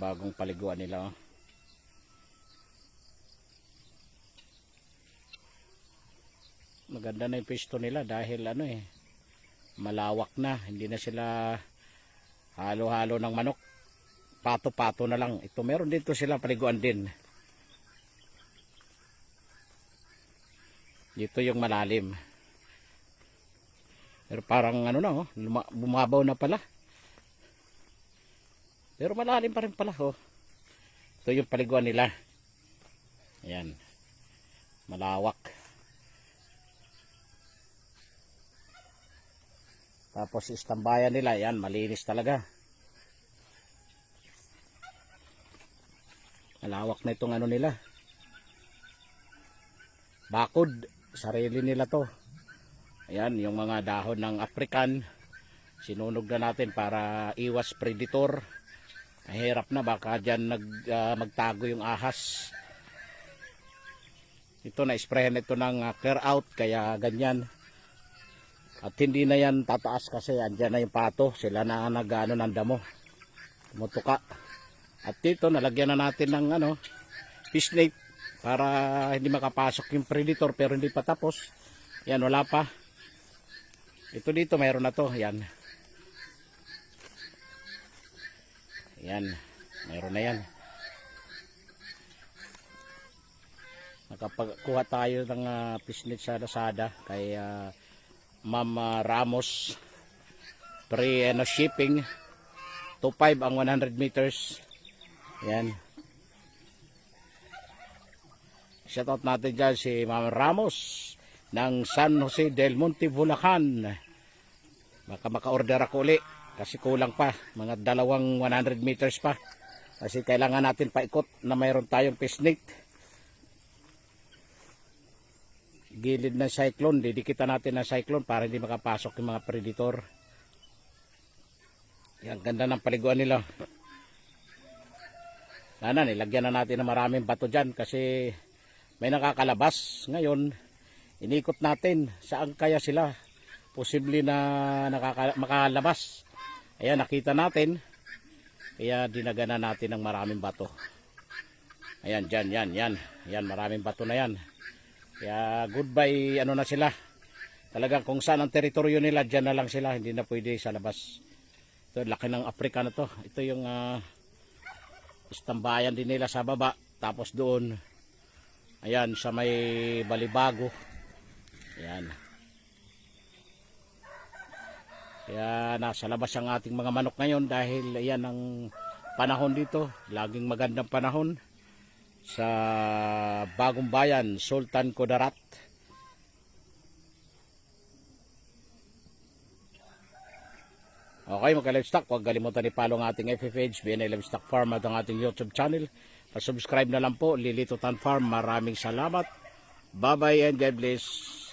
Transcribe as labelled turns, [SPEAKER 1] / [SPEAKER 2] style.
[SPEAKER 1] bagong paliguan nila. Oh. Maganda na yung pwesto nila dahil ano eh, malawak na. Hindi na sila halo-halo ng manok. Pato-pato na lang. Ito meron dito sila paliguan din. Dito yung malalim. Pero parang ano na oh, bumabaw na pala. Pero malalim pa rin pala oh. Ito yung paliguan nila. Ayan. Malawak. Tapos istambayan nila, yan, malinis talaga. Malawak na itong ano nila. Bakod, sarili nila to. Ayan, yung mga dahon ng African, sinunog na natin para iwas predator. Mahirap na, baka dyan nag, ah, magtago yung ahas. Ito, na-sprayan ito ng ah, clear out, kaya ganyan. At hindi na yan tataas kasi andyan na yung pato. Sila na nagano ng damo. Tumutuka. At dito nalagyan na natin ng ano, fish net para hindi makapasok yung predator pero hindi pa tapos. Yan wala pa. Ito dito mayroon na to. Yan. Yan. Mayroon na yan. Nakapagkuha tayo ng uh, fish net sa Lazada kay ah, Ma'am ah, Ramos free ano, shipping 2.5 ang 100 meters yan shoutout natin dyan si Ma'am Ramos ng San Jose del Monte Bulacan baka maka-order ako uli kasi kulang pa mga dalawang 100 meters pa kasi kailangan natin paikot na mayroon tayong pisnik gilid ng cyclone, didikitan natin ng cyclone para hindi makapasok yung mga predator. Yan, ganda ng paliguan nila. Sana nilagyan na natin ng maraming bato dyan kasi may nakakalabas. Ngayon, inikot natin saan kaya sila posible na nakaka makalabas. Ayan, nakita natin. Kaya dinagana natin ng maraming bato. Ayan, dyan, yan, yan. Yan, maraming bato na yan. Kaya goodbye ano na sila. Talagang kung saan ang teritoryo nila, dyan na lang sila. Hindi na pwede sa labas. Ito, laki ng Afrika na to. Ito yung ah, istambayan din nila sa baba. Tapos doon, ayan, sa may balibago. Ayan. Kaya nasa labas ang ating mga manok ngayon dahil ayan ang panahon dito. Laging magandang panahon sa Bagong Bayan, Sultan Kudarat. Okay, mga livestock, huwag kalimutan i-follow ang ating FFH, BNA Livestock Farm at ang ating YouTube channel. Pa-subscribe na lang po, Lilito Tan Farm. Maraming salamat. Bye-bye and God bless.